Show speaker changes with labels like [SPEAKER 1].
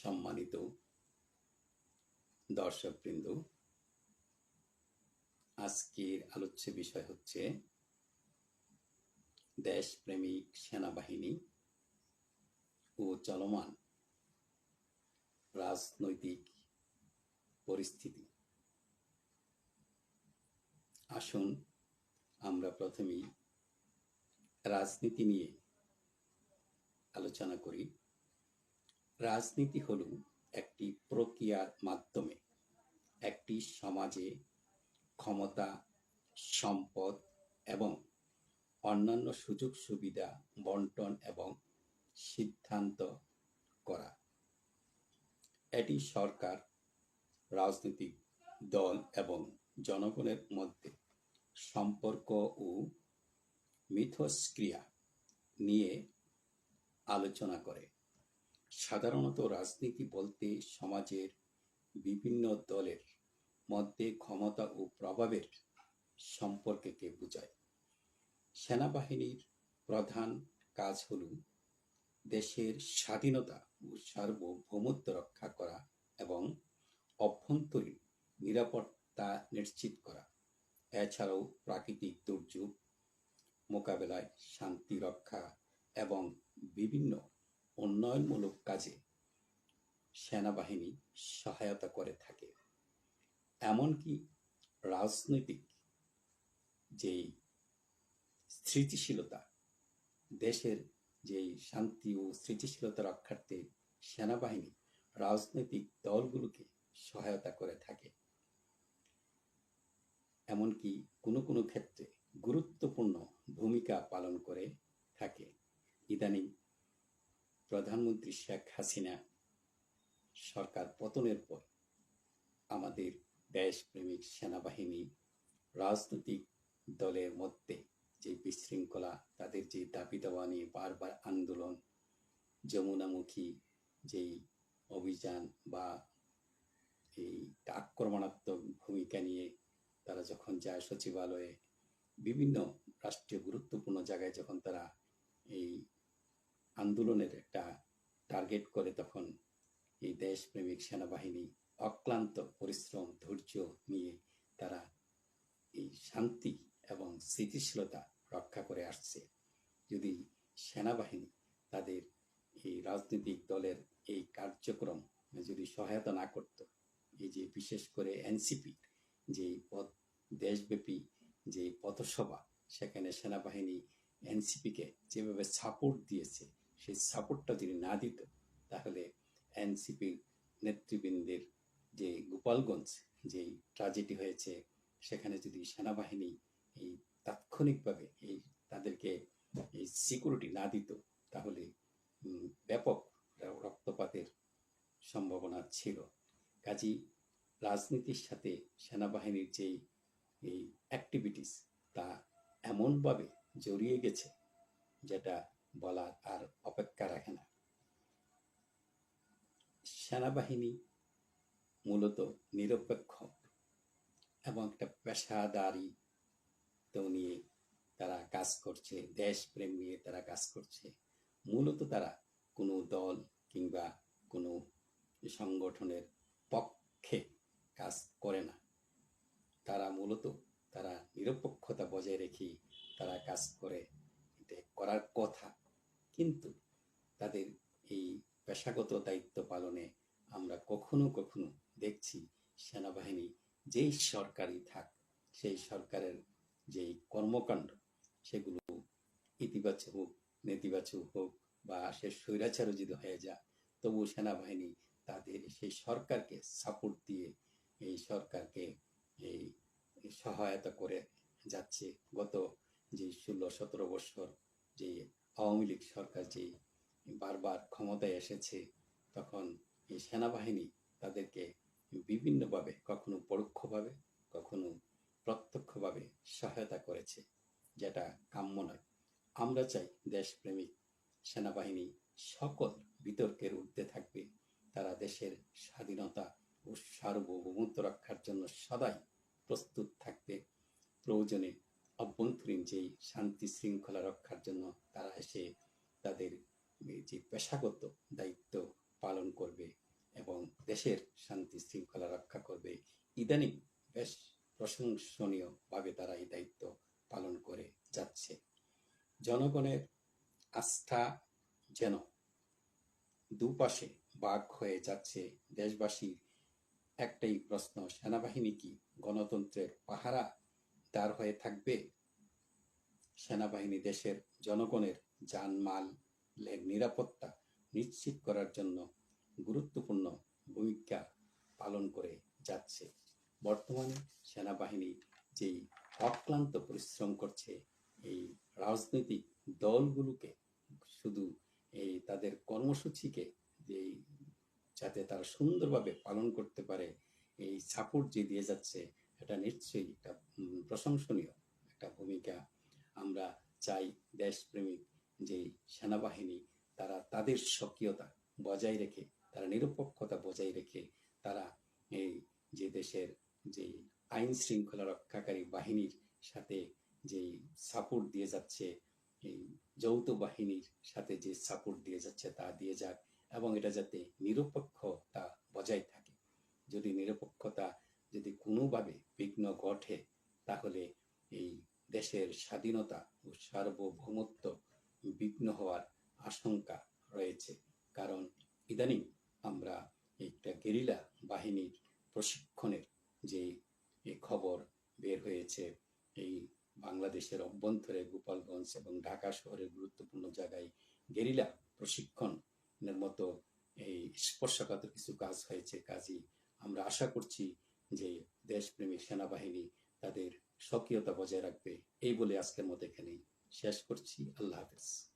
[SPEAKER 1] সম্মানিত দর্শকবৃন্দ, আজকের আলোচ্য বিষয় হচ্ছে দেশপ্রেমিক সেনাবাহিনী ও চলমান রাজনৈতিক পরিস্থিতি। আসুন আমরা প্রথমেই রাজনীতি নিয়ে আলোচনা করি। রাজনীতি হল একটি প্রক্রিয়ার মাধ্যমে, একটি সমাজে ক্ষমতা, সম্পদ এবং অন্যান্য সুযোগ সুবিধা বন্টন এবং সিদ্ধান্ত করা। এটি সরকার, রাজনৈতিক দল এবং জনগণের মধ্যে সম্পর্ক ও মিথস্ক্রিয়া নিয়ে আলোচনা করে। সাধারণত রাজনীতি বলতে সমাজের বিভিন্ন দলের মধ্যে ক্ষমতা ও প্রভাবের সম্পর্ককে বোঝায়। সেনাবাহিনীর প্রধান কাজ হল দেশের স্বাধীনতা ও সার্বভৌমত্ব রক্ষা করা এবং অভ্যন্তরীণ নিরাপত্তা নিশ্চিত করা। এছাড়াও প্রাকৃতিক দুর্যোগ, মোকাবেলায় শান্তি রক্ষা এবং বিভিন্ন উন্নয়নমূলক কাজে সেনাবাহিনী সহায়তা করে থাকে। এমনকি রাজনৈতিক যেই স্থিতিশীলতা, দেশের যেই শান্তি ও স্থিতিশীলতা রক্ষার্থে সেনাবাহিনী রাজনৈতিক দলগুলোকে সহায়তা করে থাকে। এমনকি কোনো কোনো ক্ষেত্রে গুরুত্বপূর্ণ ভূমিকা পালন করে থাকে। ইদানিং প্রধানমন্ত্রী শেখ হাসিনা সরকার পতনের পর আমাদের দেশপ্রেমিক সেনাবাহিনী, রাজনৈতিক দলের মধ্যে যে বিশৃঙ্খলা, তাদের যে দাবি দাওয়া নিয়ে বারবার আন্দোলন, যমুনামুখী যেই অভিযান বা এই আক্রমণাত্মক ভূমিকা নিয়ে তারা যখন যায় সচিবালয়ে, বিভিন্ন রাষ্ট্রীয় গুরুত্বপূর্ণ জায়গায় যখন তারা এই আন্দোলনের একটা টার্গেট করে তখন এই দেশপ্রেমিক সেনাবাহিনী অক্লান্ত পরিশ্রম, ধৈর্য নিয়ে তারা এই শান্তি এবং স্থিতিশীলতা রক্ষা করে আসছে। যদি সেনাবাহিনী তাদের এই রাজনৈতিক দলের এই কার্যক্রম যদি সহায়তা না করত, এই যে বিশেষ করে এনসিপি যে পথ দেশব্যাপী যে পথসভা, সেখানে সেনাবাহিনী এনসিপিকে যেভাবে সাপোর্ট দিয়েছে সেই সাপোর্টটা যদি না দিত, তাহলে এনসিপির নেতৃবৃন্দের যে গোপালগঞ্জ যে ট্রাজেডি হয়েছে, সেখানে যদি সেনাবাহিনী এই তাৎক্ষণিকভাবে এই তাদেরকে এই সিকিউরিটি না দিত, তাহলে ব্যাপক রক্তপাতের সম্ভাবনা ছিল। কাজী রাজনীতির সাথে সেনাবাহিনীর যেই এই অ্যাক্টিভিটিস তা এমনভাবে জড়িয়ে গেছে, যেটা বলার আর অপেক্ষা রাখে না। সেনাবাহিনী মূলত নিরপেক্ষ এবং একটা পেশাদারি তো নিয়ে তারা কাজ করছে, দেশপ্রেম নিয়ে তারা কাজ করছে। মূলত তারা কোনো দল কিংবা কোনো সংগঠনের পক্ষে কাজ করে না। তারা মূলত তারা নিরপেক্ষতা বজায় রেখে তারা কাজ করে। এটা করার কথা। কিন্তু তাদের এই পেশাগত দায়িত্ব পালনে আমরা কখনো কখনো দেখছি সেনাবাহিনী যেই সরকারি থাক, সেই সরকারের যেই কর্মকাণ্ড, সেগুলো ইতিবাচক হোক, নেতিবাচক হোক বা সে স্বৈরাচারও যদি হয়ে যায় তবু সেনাবাহিনী তাদের সেই সরকারকে সাপোর্ট দিয়ে এই সরকারকে এই সহায়তা করে যাচ্ছে। গত যে ষোলো সতেরো বছর যে আওয়ামী লীগ সরকার যে বারবার ক্ষমতায় এসেছে, তখন এই সেনাবাহিনী তাদেরকে বিভিন্নভাবে, কখনো পরোক্ষভাবে, কখনো প্রত্যক্ষভাবে সহায়তা করেছে, যেটা কাম্য নয়। আমরা চাই দেশপ্রেমিক সেনাবাহিনী সকল বিতর্কের ঊর্ধ্বে থাকবে। তারা দেশের স্বাধীনতা ও সার্বভৌমত্ব রক্ষার জন্য সদাই প্রস্তুত থাকবে। প্রয়োজনে অভ্যন্তরীণ যেই শান্তি শৃঙ্খলা রক্ষার জন্য তারা এসে তাদের যে পেশাগত দায়িত্ব পালন করবে এবং দেশের শান্তি শৃঙ্খলা রক্ষা করবে, ইদানিং বেশ প্রশংসনীয়ভাবে তারা এই দায়িত্ব পালন করে যাচ্ছে। জনগণের আস্থা যেন দুপাশে বাঘ হয়ে যাচ্ছে, দেশবাসীর একটাই প্রশ্ন, সেনাবাহিনী কি গণতন্ত্রের পাহারা দার হয়ে থাকবে। সেনাবাহিনী দেশের জনগণের জানমালের নিরাপত্তা নিশ্চিত করার জন্য গুরুত্বপূর্ণ ভূমিকা পালন করে যাচ্ছে। বর্তমানে সেনাবাহিনী যেই অক্লান্ত পরিশ্রম করছে, এই রাজনৈতিক দলগুলোকে শুধু এই তাদের কর্মসূচিকে যেই, যাতে তারা সুন্দরভাবে পালন করতে পারে, এই সাপোর্ট যে দিয়ে যাচ্ছে এটা নিশ্চয়ই একটা প্রশংসনীয় একটা ভূমিকা আমরা চাই দেশপ্রেমিক যে সেনাবাহিনী, তারা তাদের সক্রিয়তা বজায় রেখে, তারা নিরপেক্ষতা বজায় রেখে, তারা এই যে দেশের যে আইন শৃঙ্খলা রক্ষাকারী বাহিনীর সাথে যে সাপোর্ট দিয়ে যাচ্ছে, এই যৌথ বাহিনীর সাথে যে সাপোর্ট দিয়ে যাচ্ছে তা দিয়ে যাক, এবং এটা যাতে নিরপেক্ষতা বজায় থাকে। যদি নিরপেক্ষতা যদি কোনোভাবে বিঘ্ন ঘটে, তাহলে এই দেশের স্বাধীনতা ও সার্বভৌমত্ব বিঘ্ন হওয়ার আশঙ্কা রয়েছে। কারণ ইদানিং আমরা একটা গেরিলা বাহিনীর প্রশিক্ষণের যে খবর বের হয়েছে, এই বাংলাদেশের অভ্যন্তরে গোপালগঞ্জ এবং ঢাকা শহরের গুরুত্বপূর্ণ জায়গায় গেরিলা প্রশিক্ষণের মতো এই স্পর্শকাতর কিছু কাজ হয়েছে। কাজই আমরা আশা করছি যে দেশপ্রেমিক সেনাবাহিনী তাদের সক্রিয়তা বজায় রাখবে, এই বলে আজকের মতো এখানেই শেষ করছি। আল্লাহ হাফেজ।